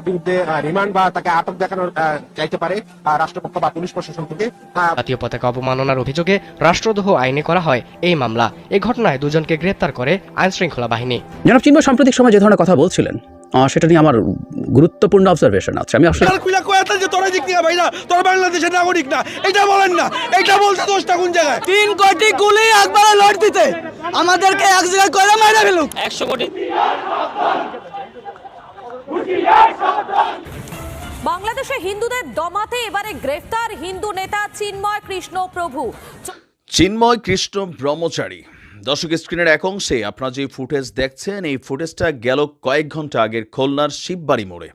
তার বিরুদ্ধে রিমান্ড বা তাকে আটক দেখানোর চাইতে পারে রাষ্ট্রপক্ষ বা পুলিশ প্রশাসন থেকে। জাতীয় পতাকা অবমাননার অভিযোগে রাষ্ট্রদ্রোহ আইনে করা হয় এই মামলা। এই ঘটনায় দুজনকে গ্রেপ্তার করে আইন শৃঙ্খলা বাহিনী। জনাব চিন্ময় সাম্প্রতিক সময় যে ধরনের কথা বলছিলেন আহ, সেটা নিয়ে আমার গুরুত্বপূর্ণ অবজারভেশন আছে। আমি আসলে খুলে যে তোরা দিক থেকে ভাইরা তোরা বাংলাদেশের নাগরিক না। এটা বলেন না। এটা বলতে দোষটা কোন জায়গায়? তিন কোটি গুলি একবারে লট দিতে আমাদেরকে এক জায়গায় করে মাইরা ফেলুক। একশো কোটি। বাংলাদেশে হিন্দুদের দমাতে এবারে গ্রেফতার হিন্দু নেতা চিন্ময় কৃষ্ণ প্রভু চিন্ময় কৃষ্ণ ব্রহ্মচারী দর্শক স্ক্রিনের এক অংশে আপনারা যে ফুটেজ দেখছেন, এই ফুটেজটা গেল কয়েক ঘণ্টা আগের খুলনার শিববাড়ি মোড়ে।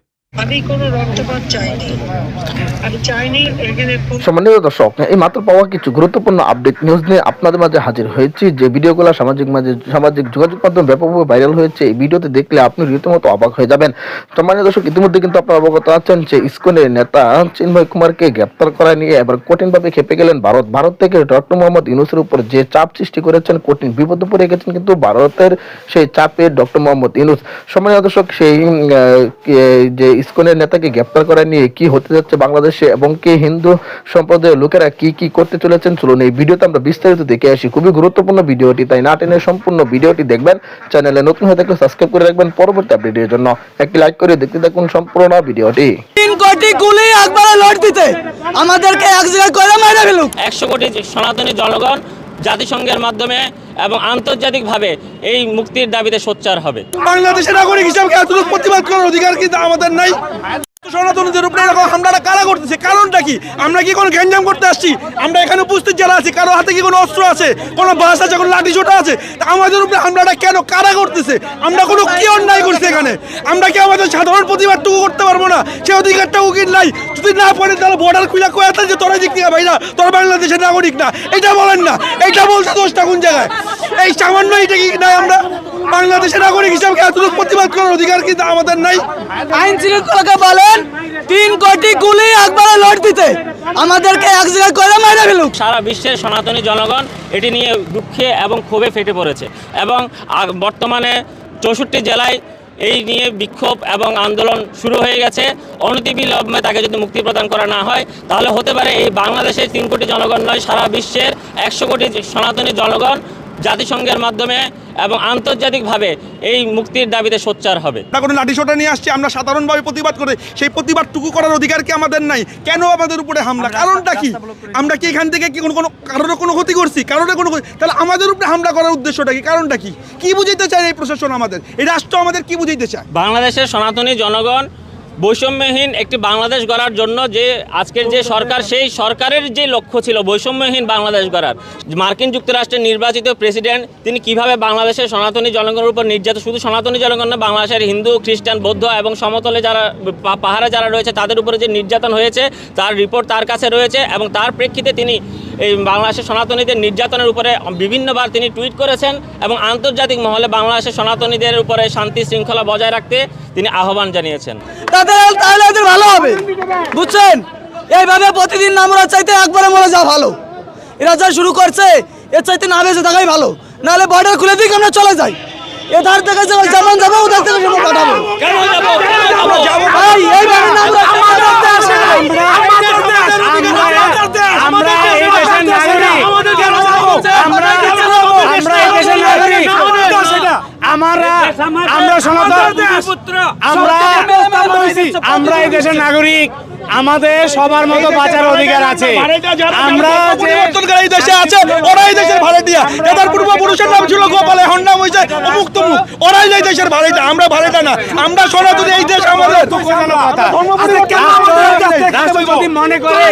সম্মানিত দর্শক, এই মাত্র পাওয়া কিছু গুরুত্বপূর্ণ আপডেট নিউজ নিয়ে আপনাদের মাঝে হাজির হয়েছি, যে ভিডিওগুলো সামাজিক মাঝে সামাজিক যোগাযোগ মাধ্যম ব্যাপকভাবে ভাইরাল হয়েছে, এই ভিডিওতে দেখলে আপনি রীতিমতো অবাক হয়ে যাবেন। সম্মানিত দর্শক, ইতিমধ্যে কিন্তু আপনারা অবগত আছেন যে ইসকনের নেতা চিন্ময় কুমারকে গ্রেপ্তার করা নিয়ে এবার কঠিনভাবে খেপে গেলেন ভারত। ভারত থেকে ডক্টর মোহাম্মদ ইউনুসের উপর যে চাপ সৃষ্টি করেছেন, কঠিন বিপদে পড়ে গেছেন কিন্তু ভারতের সেই চাপে ডক্টর মোহাম্মদ ইউনুস। সম্মানিত দর্শক, সেই যে ইসকনের নেতাকে গ্রেপ্তার করা নিয়ে কি হতে যাচ্ছে বাংলাদেশে এবং কি হিন্দু সম্প্রদায়ের লোকেরা কি কি করতে চলেছেন চলুন এই ভিডিওতে আমরা বিস্তারিত দেখে আসি। খুবই গুরুত্বপূর্ণ ভিডিওটি তাই না টেনে সম্পূর্ণ ভিডিওটি দেখবেন। চ্যানেলে নতুন হয়ে থাকলে সাবস্ক্রাইব করে রাখবেন পরবর্তী আপডেটের জন্য। একটি লাইক করে দেখতে থাকুন সম্পূর্ণ ভিডিওটি। তিন কোটি গুলি একবারে লট দিতে। আমাদেরকে এক জায়গায় করে মাইরা ফেলুক। একশো কোটি সনাতনী জনগণ জাতিসংঘের মাধ্যমে এবং আন্তর্জাতিকভাবে এই মুক্তির দাবিতে সোচ্চার হবে। বাংলাদেশের নাগরিক হিসাবে প্রতিবাদ করার অধিকার কিন্তু আমাদের নাই? সনাতনীদের কারা করতেছে? কারণটা কি? আমরা কি কোনো গ্যাঞ্জাম করতে আসছি? আমরা এখানে উপস্থিত যারা আছি, কারও হাতে কি কোনো অস্ত্র আছে? কোনো বাস আছে, কোনো লাঠি ছোটা আছে? আমাদের উপরে হামলাটা কেন, কারা করতেছে? আমরা কোনো কি অন্যায় করছি এখানে? আমরা কি আমাদের সাধারণ প্রতিবাদটুকু করতে পারব না? সে অধিকারটাও কি নাই। যদি না পারে, তাহলে বর্ডার খুলে কয়াতে যে তোরা দিক ভাইরা, তোরা বাংলাদেশের নাগরিক না। এটা বলেন না। এটা বলতে দোষটা কোন জায়গায়? এই সামান্য এটা কি নাই আমরা? বাংলাদেশের নাগরিক হিসাবে এতটুকু প্রতিবাদ করার অধিকার কিন্তু আমাদের নাই। আইন শৃঙ্খলাকে বলেন। তিন কোটি গুলি একবারে লট দিতে। আমাদেরকে এক জায়গায় করে মাইরা ফেলুক। সারা বিশ্বের সনাতনী জনগণ এটি নিয়ে দুঃখে এবং ক্ষোভে ফেটে পড়েছে এবং বর্তমানে চৌষট্টি জেলায় এই নিয়ে বিক্ষোভ এবং আন্দোলন শুরু হয়ে গেছে। অনতিবিলম্বে তাকে যদি মুক্তি প্রদান করা না হয়, তাহলে হতে পারে এই বাংলাদেশের তিন কোটি জনগণ নয়, সারা বিশ্বের একশো কোটি সনাতনী জনগণ জাতিসংঘের মাধ্যমে এবং আন্তর্জাতিকভাবে এই মুক্তির দাবিতে সোচ্চার হবে। আমরা কোনো লাঠি সোটা নিয়ে আসছি? আমরা সাধারণভাবে প্রতিবাদ করে সেই প্রতিবাদটুকু করার অধিকার কি আমাদের নাই? কেন আমাদের উপরে হামলা? কারণটা কি? আমরা কি এখান থেকে কি কোনো কোনো কারোর কোনো ক্ষতি করছি? কারোর কোনো ক্ষতি- তাহলে আমাদের উপরে হামলা করার উদ্দেশ্যটা কি? কারণটা কি? কি বুঝাইতে চায় এই প্রশাসন আমাদের? এই রাষ্ট্র আমাদের কি বুঝাইতে চায়? বাংলাদেশের সনাতনী জনগণ বৈষম্যহীন একটি বাংলাদেশ গড়ার জন্য যে আজকের যে সরকার, সেই সরকারের যে লক্ষ্য ছিল বৈষম্যহীন বাংলাদেশ গড়ার, মার্কিন যুক্তরাষ্ট্রের নির্বাচিত প্রেসিডেন্ট, তিনি কীভাবে বাংলাদেশের সনাতনী জনগণের উপর নির্যাতন, শুধু সনাতনী জনগণ না, বাংলাদেশের হিন্দু, খ্রিস্টান, বৌদ্ধ এবং সমতলে যারা পাহাড়ে যারা রয়েছে, তাদের উপরে যে নির্যাতন হয়েছে, তার রিপোর্ট তার কাছে রয়েছে এবং তার প্রেক্ষিতে তিনি এই বাংলাদেশের সনাতনীদের নির্যাতনের উপরে বিভিন্নবার তিনি টুইট করেছেন এবং আন্তর্জাতিক মহলে বাংলাদেশের সনাতনীদের উপরে শান্তি শৃঙ্খলা বজায় রাখতে তিনি আহ্বান জানিয়েছেন। তাহলে ভালো হবে। বুঝছেন? এইভাবে প্রতিদিন না মরা চাইতে একবারে মরে যাওয়া ভালো। এরা যা শুরু করছে, এর চাইতে না বেঁচে থাকাই ভালো। নাহলে বর্ডার খুলে দিক আমরা চলে যাই এধার থেকে যেমন যাব, ওধার থেকে সেমন পাঠাবো ভাই, এইভাবে না আমরা আমাদের দেশ, আমরা এই দেশের নাগরিক আমরা আমরা এই দেশের নাগরিক আমরা আমরা আমরা আমরা এই দেশের নাগরিক। আমাদের সবার মতো বাঁচার অধিকার আছে। আমরা পরিবর্তনকারী দেশে আছে ওরাই দেশের ভাড়াটিয়া এদের পূর্বপুরুষের নাম ছিল গোপালে হন নাম হয়েছে অমুক তমুক। ওরাই এই দেশের ভাড়াটা আমরা ভাড়াটা না। আমরা সনাতনী এই দেশ আমাদের মনে করে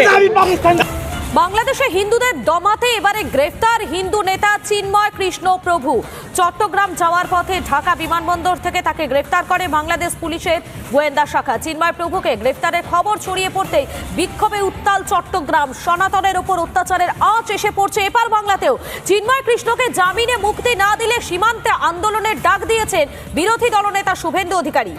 বাংলাদেশে হিন্দুদের দমাতে এবারে গ্রেফতার হিন্দু নেতা চিন্ময় কৃষ্ণ প্রভু। চট্টগ্রাম যাওয়ার পথে ঢাকা বিমানবন্দর থেকে তাকে গ্রেফতার করে বাংলাদেশ পুলিশের গোয়েন্দা শাখা। চিন্ময় প্রভুকে গ্রেফতারের খবর ছড়িয়ে পড়তে বিক্ষোভে উত্তাল চট্টগ্রাম। সনাতনের ওপর অত্যাচারের আঁচ এসে পড়ছে এপার বাংলাতেও। চিন্ময় কৃষ্ণকে জামিনে মুক্তি না দিলে সীমান্তে আন্দোলনের ডাক দিয়েছেন বিরোধী দলনেতা শুভেন্দু অধিকারী।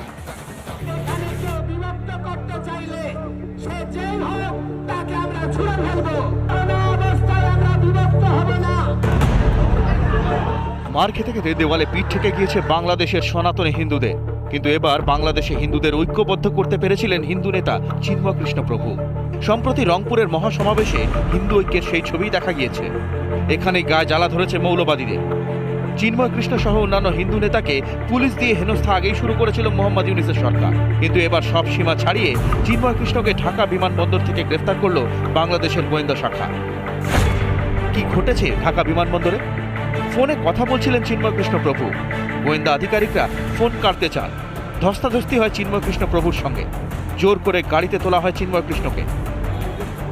মার খেতে খেতে দেওয়ালে পিঠ থেকে গিয়েছে বাংলাদেশের সনাতনী হিন্দুদের। কিন্তু এবার বাংলাদেশে হিন্দুদের ঐক্যবদ্ধ করতে পেরেছিলেন হিন্দু নেতা চিন্ময় কৃষ্ণ প্রভু। সম্প্রতি রংপুরের মহাসমাবেশে হিন্দু ঐক্যের সেই ছবি দেখা গিয়েছে। এখানে গায়ে জ্বালা ধরেছে মৌলবাদীদের। চিন্ময় কৃষ্ণ সহ অন্যান্য হিন্দু নেতাকে পুলিশ দিয়ে হেনস্থা আগেই শুরু করেছিল মোহাম্মদ ইউনিসের সরকার। কিন্তু এবার সব সীমা ছাড়িয়ে চিন্ময় কৃষ্ণকে ঢাকা বিমানবন্দর থেকে গ্রেফতার করল বাংলাদেশের গোয়েন্দা শাখা। কি ঘটেছে ঢাকা বিমানবন্দরে? ফোনে কথা বলছিলেন চিন্ময় কৃষ্ণ প্রভু। গোয়েন্দা আধিকারিকরা ফোন কাটতে চান। ধস্তাধস্তি হয় চিন্ময় প্রভুর সঙ্গে। জোর করে গাড়িতে তোলা হয় চিন্ময় কৃষ্ণকে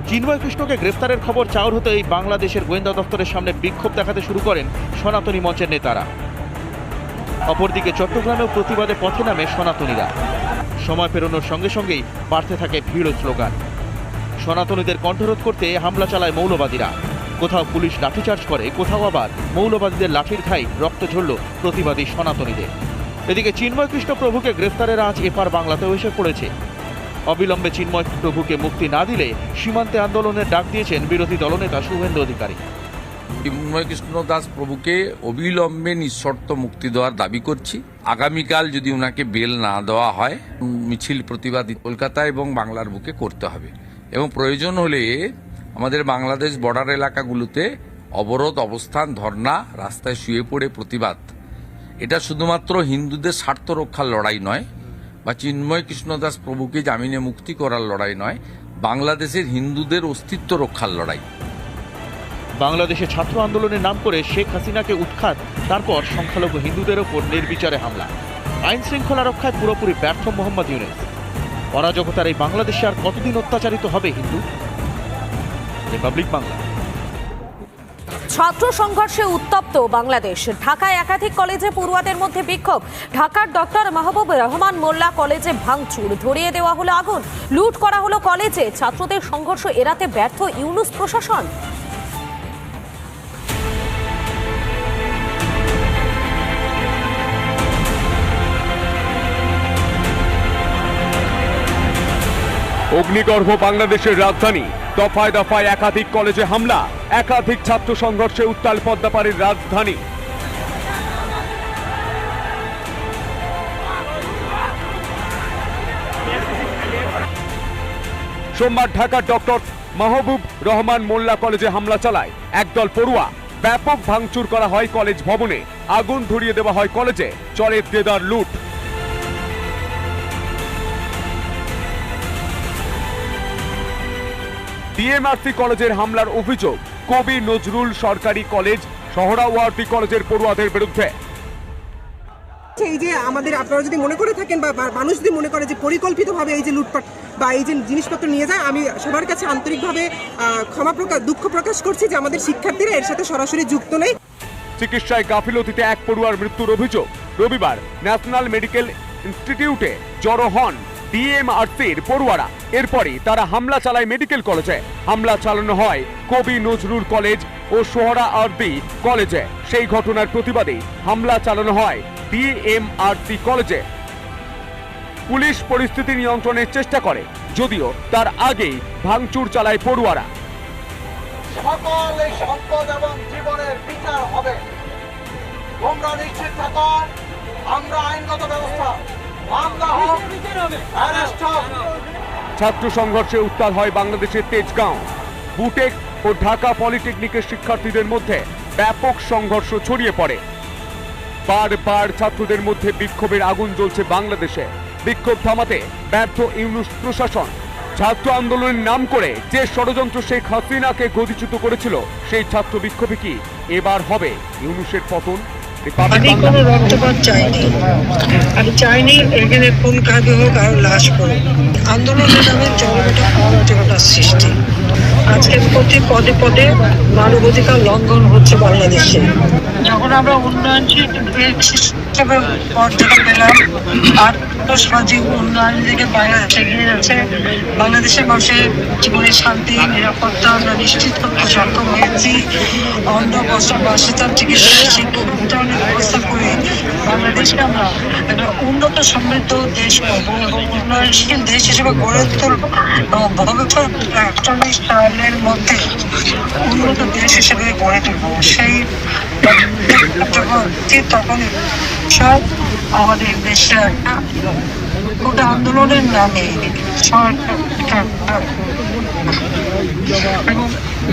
চিন্ময় কৃষ্ণকে গ্রেফতারের খবর চাউর হতে এই বাংলাদেশের গোয়েন্দা দপ্তরের সামনে বিক্ষোভ দেখাতে শুরু করেন সনাতনী মঞ্চের নেতারা। অপরদিকে চট্টগ্রামেও প্রতিবাদে পথে নামে সনাতনীরা। সময় পেরোনোর সঙ্গে সঙ্গেই বাড়তে থাকে ভিড় ও স্লোগান। সনাতনীদের কণ্ঠরোধ করতে হামলা চালায় মৌলবাদীরা। কোথাও পুলিশ লাঠিচার্জ করে, কোথাও আবার মৌলবাদীদের লাঠির ঘাই রক্ত ঝরল প্রতিবাদী সনাতনীদের। এদিকে চিন্ময় কৃষ্ণ প্রভুকে গ্রেফতারের আজ এপার বাংলাতেও এসে পড়েছে। অবিলম্বে চিন্ময় প্রভুকে মুক্তি না দিলে সীমান্তে আন্দোলনের ডাক দিয়েছেন বিরোধী দলনেতা শুভেন্দু অধিকারী। চিন্ময় কৃষ্ণ দাস প্রভুকে অবিলম্বে নিঃশর্ত মুক্তি দেওয়ার দাবি করছি। আগামীকাল যদি ওনাকে বেল না দেওয়া হয়, মিছিল প্রতিবাদী কলকাতা এবং বাংলার বুকে করতে হবে। এবং প্রয়োজন হলে আমাদের বাংলাদেশ বর্ডার এলাকাগুলোতে অবরোধ, অবস্থান ধর্ণা রাস্তায় শুয়ে পড়ে প্রতিবাদ। এটা শুধুমাত্র হিন্দুদের স্বার্থ রক্ষার লড়াই নয় বা চিন্ময় কৃষ্ণদাস প্রভুকে জামিনে মুক্তি করার লড়াই নয়, বাংলাদেশের হিন্দুদের অস্তিত্ব রক্ষার লড়াই। বাংলাদেশে ছাত্র আন্দোলনের নাম করে শেখ হাসিনাকে উৎখাত, তারপর সংখ্যালঘু হিন্দুদের ওপর নির্বিচারে হামলা। আইন শৃঙ্খলা রক্ষায় পুরোপুরি ব্যর্থ মোহাম্মদ ইউনুস। অরাজকতার এই বাংলাদেশে আর কতদিন অত্যাচারিত হবে হিন্দু? রিপাবলিক বাংলা ছাত্র সংঘর্ষে উত্তপ্ত বাংলাদেশ। ঢাকায় একাধিক কলেজে পড়ুয়াদের মধ্যে বিক্ষোভ। ঢাকার ডক্টর মাহবুব রহমান মোল্লা কলেজে ভাঙচুর। ধরিয়ে দেওয়া হলো আগুন। লুট করা হলো কলেজে। ছাত্রদের সংঘর্ষ এড়াতে ব্যর্থ ইউনুস প্রশাসন। অগ্নিগর্ভ বাংলাদেশের রাজধানী। দফায় দফায় একাধিক কলেজে হামলা, একাধিক ছাত্র সংঘর্ষে উত্তাল পদ্মাপাড়ির রাজধানী। সোমবার ঢাকার ডক্টর মাহবুব রহমান মোল্লা কলেজে হামলা চালায়। একদল পড়ুয়া ব্যাপক ভাঙচুর করা হয় কলেজ ভবনে। আগুন ধরিয়ে দেওয়া হয় কলেজে। চলে দেদার লুট। ডিএমআরসি কলেজের হামলার অভিযোগ। কবি নজরুল সরকারি কলেজ সহরাওয়ার্দী কলেজের পড়ুয়াদের বিরুদ্ধে। এই যে আমাদের আপনারা যদি মনে করে থাকেন বা মানুষ যদি মনে করে যে পরিকল্পিতভাবে এই যে লুটপাট বা এই যে জিনিসপত্র নিয়ে যায় আমি সবার কাছে আন্তরিকভাবে ক্ষমা প্রকাশ দুঃখ প্রকাশ করছি যে আমাদের শিক্ষার্থীরা এর সাথে সরাসরি যুক্ত নেই। চিকিৎসায় গাফিলতিতে এক পড়ুয়ার মৃত্যুর অভিযোগ। রবিবার ন্যাশনাল মেডিকেল ইনস্টিটিউটে জড়ো হন ডিএমআরসির পড়ুয়ারা। এরপরই তারা হামলা চালায় মেডিকেল কলেজে। হামলা চালানো হয় কবি নজরুল কলেজ ও সোহরা আরবি কলেজে। সেই ঘটনার প্রতিবাদে হামলা চালানো হয় ডিএমআরসি কলেজে। পুলিশ পরিস্থিতি নিয়ন্ত্রণের চেষ্টা করে, যদিও তার আগেই ভাঙচুর চালায় পড়ুয়ারা। সকল এই সম্পদ এবং জীবনের বিচার হবে। তোমরা নিশ্চিত থাকো। ছাত্র সংঘর্ষে উত্তাল হয় বাংলাদেশের তেজগাঁও। বুটেক ও ঢাকা পলিটেকনিকের শিক্ষার্থীদের মধ্যে ব্যাপক সংঘর্ষ ছড়িয়ে পড়ে। বারবার ছাত্রদের মধ্যে বিক্ষোভের আগুন জ্বলছে বাংলাদেশে। বিক্ষোভ থামাতে ব্যর্থ ইউনুস প্রশাসন। ছাত্র আন্দোলনের নাম করে যে ষড়যন্ত্র শেখ হাসিনাকে গতিচ্যুত করেছিল, সেই ছাত্র বিক্ষোভে কি এবার হবে ইউনুসের পতন? আমি কোনো রক্তপাত চাইনি। আমি চাইনি এখানে খুন কাকে হোক আর লাশ করুক আন্দোলনের নামে জনগণের অরাজকতার সৃষ্টি। আজকে প্রতি পদে পদে মানবাধিকার লঙ্ঘন হচ্ছে বাংলাদেশে। যখন আমরা উন্নয়নশীল দেশ হিসেবে পর্যায়ে পেলাম, আর সামাজিক উন্নয়ন দিকে বাইরে এগিয়ে যাচ্ছে, বাংলাদেশের মানুষের জীবনে শান্তি, নিরাপত্তা আমরা নিশ্চিত করতে সক্ষম হয়েছি। অন্য বছর বাসস্থান চিকিৎসা, শিক্ষা উন্নয়নের ব্যবস্থা করে বাংলাদেশকে আমরা একটা উন্নত সমৃদ্ধ দেশ করব এবং উন্নয়নশীল দেশ হিসেবে গড়ে তুলবো ভবিষ্যৎ সালের মধ্যে উন্নত দেশ হিসেবে গড়ে তুলবো। সেই যখন ঠিক তখন সব আমাদের দেশে একটা গোটা আন্দোলনের নামে এবং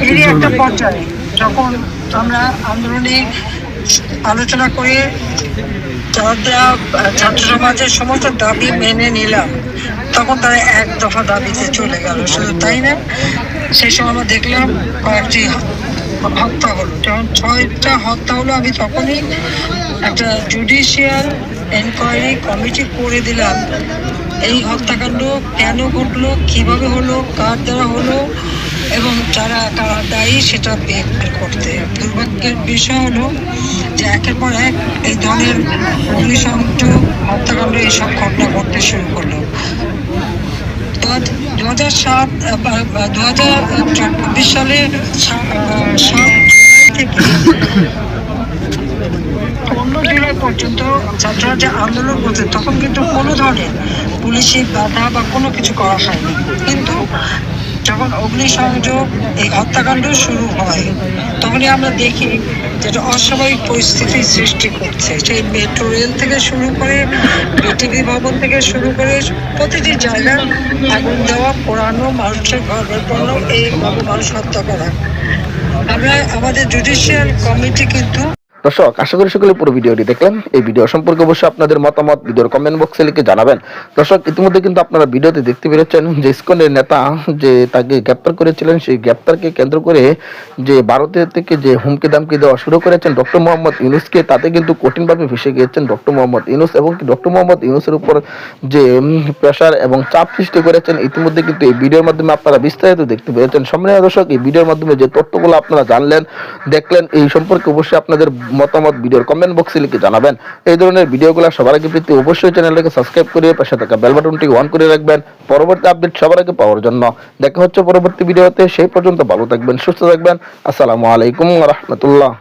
এরই একটা পর্যায়ে যখন আমরা আন্দোলনে আলোচনা করে যারা ছাত্র সমাজের সমস্ত দাবি মেনে নিলাম, তখন তারা এক দফা দাবিতে চলে গেল। শুধু তাই না সেই সময় আমরা দেখলাম কয়েকটি হত্যা হলো। যখন ছয়টা হত্যা হলো, আমি তখনই একটা জুডিশিয়াল এনকোয়ারি কমিটি করে দিলাম, এই হত্যাকাণ্ড কেন ঘটলো, কীভাবে হলো, কার দ্বারা হলো, এবং যারা, কারা দায়ী সেটা বের করতে। দুর্ভাগ্যের বিষয় হলো যে একের পর এক এই ধরনের অগ্নিসংযোগ, হত্যাকাণ্ড, এইসব ঘটনা ঘটতে শুরু করল। দু হাজার সাত দু হাজার চব্বিশ সালের সাত থেকে পনেরো জুলাই পর্যন্ত ছাত্ররা যে আন্দোলন করছে, তখন কিন্তু কোনো ধরনের পুলিশি বাধা বা কোনো কিছু করা হয়নি। কিন্তু যখন অগ্নিসংযোগ, এই হত্যাকাণ্ড শুরু হয়, তখনই আমরা দেখি যেটা অস্বাভাবিক পরিস্থিতির সৃষ্টি করছে। সেই মেট্রো রেল থেকে শুরু করে বিটিভি ভবন থেকে শুরু করে প্রতিটি জায়গায় আগুন দেওয়া, পোড়ানো, মানুষের ঘর বের করানো এইভাবে মানুষ হত্যা করা। আমরা, আমাদের জুডিশিয়াল কমিটি কিন্তু দর্শক, আশা করি সকলে পুরো ভিডিওটি দেখলেন। এই ভিডিও সম্পর্কে অবশ্যই আপনাদের মতামত ভিডিওর কমেন্ট বক্সে লিখে জানাবেন। দর্শক, ইতিমধ্যে কিন্তু আপনারা ভিডিওতে দেখতে পেরেছেন যে ইসকনের নেতা যে তাকে গ্রেপ্তার করেছিলেন, সেই গ্রেপ্তারকে কেন্দ্র করে যে ভারতের থেকে যে হুমকি দামকি দেওয়া শুরু করেছেন ডক্টর মোহাম্মদ ইউনুসকে, তাতে কিন্তু কঠিনভাবে ফেসে গিয়েছেন ডক্টর মোহাম্মদ ইউনুস এবং ডক্টর মোহাম্মদ ইউনুসের উপর যে প্রেশার এবং চাপ সৃষ্টি করেছেন, ইতিমধ্যে কিন্তু এই ভিডিওর মাধ্যমে আপনারা বিস্তারিত দেখতে পেরেছেন। সম্মানীয় দর্শক, এই ভিডিওর মাধ্যমে যে তথ্যগুলো আপনারা জানলেন, দেখলেন, এই সম্পর্কে অবশ্যই আপনাদের মতামত ভিডিওর কমেন্ট বক্সে লিখে জানাবেন। এই ধরনের ভিডিওগুলো সবার আগে পেতে অবশ্যই চ্যানেলটাকে সাবস্ক্রাইব করে পাশে থাকা বেল বাটনটি অন করে রাখবেন। পরবর্তী আপডেট সবার আগে পাওয়ার জন্য। দেখা হচ্ছে পরবর্তী ভিডিওতে, সেই পর্যন্ত ভালো থাকবেন, সুস্থ থাকবেন। আসসালামু আলাইকুম রহমতুল্লাহ।